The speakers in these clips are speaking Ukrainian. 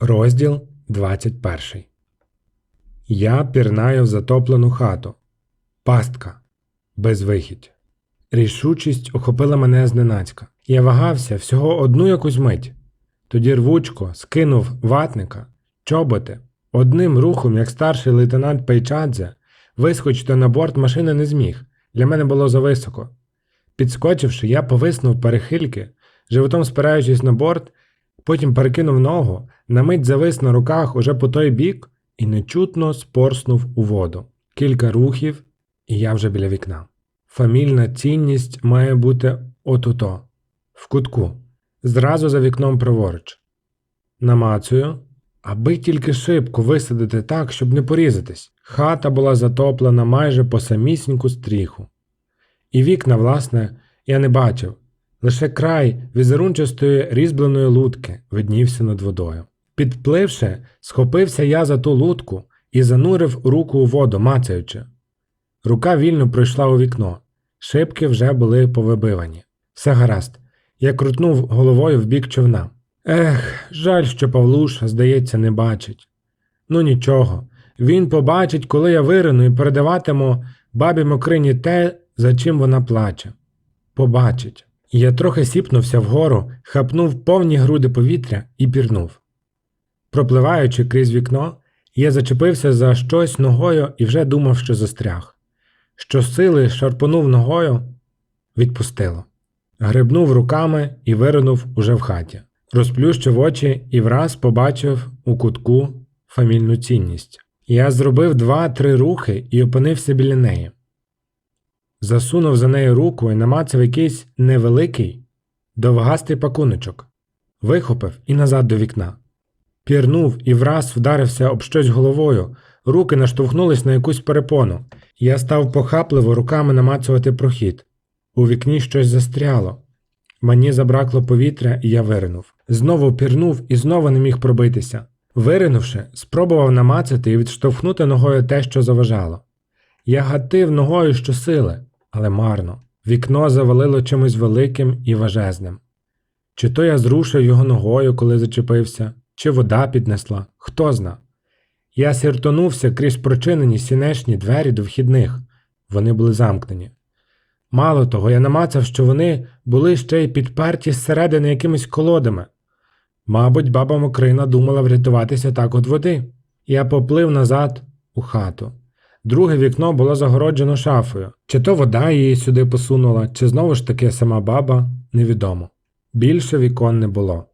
Розділ 21. Я пірнаю в затоплену хату. Пастка. Безвихідь. Рішучість охопила мене зненацька. Я вагався всього одну якусь мить. Тоді рвучко скинув ватника, чоботи. Одним рухом, як старший лейтенант Пейчадзе, вискочити на борт машини не зміг. Для мене було зависоко. Підскочивши, я повиснув перехильки, животом спираючись на борт, потім перекинув ногу, на мить завис на руках уже по той бік і нечутно спорснув у воду. Кілька рухів, і я вже біля вікна. Фамільна цінність має бути отуто, в кутку, зразу за вікном праворуч. Намацую, аби тільки шибку висадити так, щоб не порізатись. Хата була затоплена майже по самісіньку стріху. І вікна, власне, я не бачив. Лише край візерунчастої різьбленої лутки виднівся над водою. Підпливши, схопився я за ту лутку і занурив руку у воду, мацаючи. Рука вільно пройшла у вікно, шибки вже були повибивані. Все гаразд. Я крутнув головою в бік човна. Ех, жаль, що Павлуша, здається, не бачить. Ну нічого, він побачить, коли я вирину і передаватиму бабі Мокрині те, за чим вона плаче. Побачить. Я трохи сіпнувся вгору, хапнув повні груди повітря і пірнув. Пропливаючи крізь вікно, я зачепився за щось ногою і вже думав, що застряг. Щосили шарпонув ногою, відпустило. Грибнув руками і виринув уже в хаті. Розплющив очі і враз побачив у кутку фамільну цінність. Я зробив два-три рухи і опинився біля неї. Засунув за нею руку і намацав якийсь невеликий, довгастий пакуночок, вихопив і назад до вікна. Пірнув і враз вдарився об щось головою, руки наштовхнулись на якусь перепону. Я став похапливо руками намацувати прохід. У вікні щось застряло. Мені забракло повітря, і я виринув. Знову пірнув і знову не міг пробитися. Виринувши, спробував намацати і відштовхнути ногою те, що заважало. Я гатив ногою щосили, але марно. Вікно завалило чимось великим і важезним. Чи то я зрушив його ногою, коли зачепився, чи вода піднесла, хто зна. Я сіртонувся крізь прочинені сінешні двері до вхідних, вони були замкнені. Мало того, я намацав, що вони були ще й підперті зсередини якимись колодами. Мабуть, баба Мокрина думала врятуватися так від води. Я поплив назад у хату. Друге вікно було загороджено шафою. Чи то вода її сюди посунула, чи знову ж таки сама баба, невідомо. Більше вікон не було.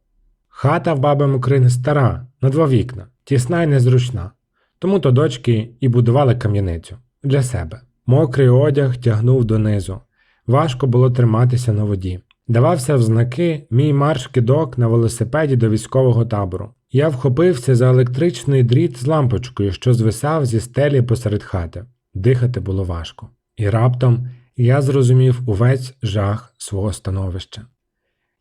Хата в баби Мокрини стара, на два вікна, тісна й незручна. Тому то дочки і будували кам'яницю для себе. Мокрий одяг тягнув донизу. Важко було триматися на воді. Давався в знаки мій марш кидок на велосипеді до військового табору. Я вхопився за електричний дріт з лампочкою, що звисав зі стелі посеред хати. Дихати було важко. І раптом я зрозумів увесь жах свого становища.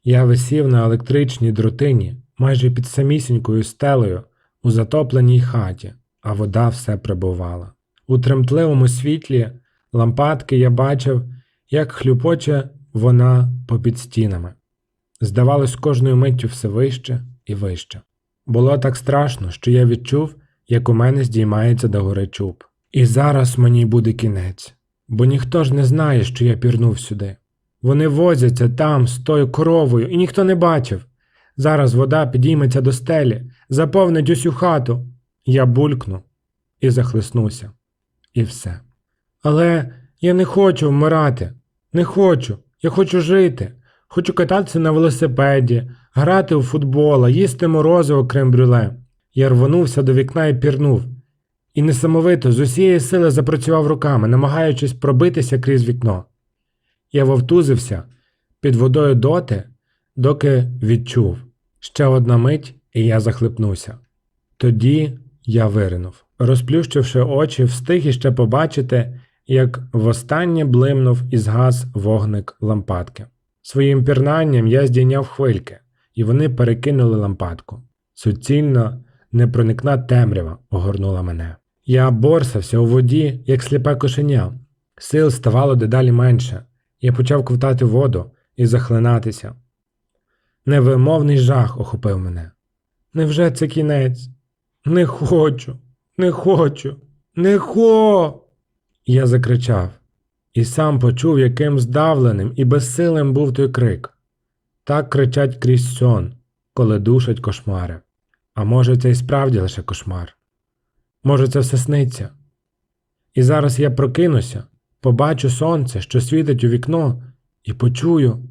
Я висів на електричній дротині, майже під самісінькою стелею, у затопленій хаті, а вода все прибувала. У тремтливому світлі лампадки я бачив, як хлюпоче вона попід стінами. Здавалось, кожною миттю все вище і вище. Було так страшно, що я відчув, як у мене здіймається догори чуб. І зараз мені буде кінець, бо ніхто ж не знає, що я пірнув сюди. Вони возяться там з тою коровою, і ніхто не бачив. Зараз вода підійметься до стелі, заповнить усю хату. Я булькну і захлиснуся. І все. Але я не хочу вмирати. Не хочу. Я хочу жити. Хочу кататися на велосипеді, грати у футбола, їсти морозиво крем-брюле. Я рвонувся до вікна і пірнув. І несамовито з усієї сили запрацював руками, намагаючись пробитися крізь вікно. Я вовтузився під водою доти, доки відчув. Ще одна мить, і я захлипнувся. Тоді я виринув. Розплющивши очі, встиг іще побачити, як востаннє блимнув і згас вогник лампадки. Своїм пірнанням я здійняв хвильки, і вони перекинули лампадку. Суцільно непроникна темрява огорнула мене. Я борсався у воді, як сліпе кошеня. Сил ставало дедалі менше. Я почав ковтати воду і захлинатися. Невимовний жах охопив мене. Невже це кінець? Не хочу, не хочу, не хо. Я закричав і сам почув, яким здавленим і безсилим був той крик. Так кричать крізь сон, коли душать кошмари. А може, це і справді лише кошмар? Може, це все сниться? І зараз я прокинуся, побачу сонце, що світить у вікно, і почую,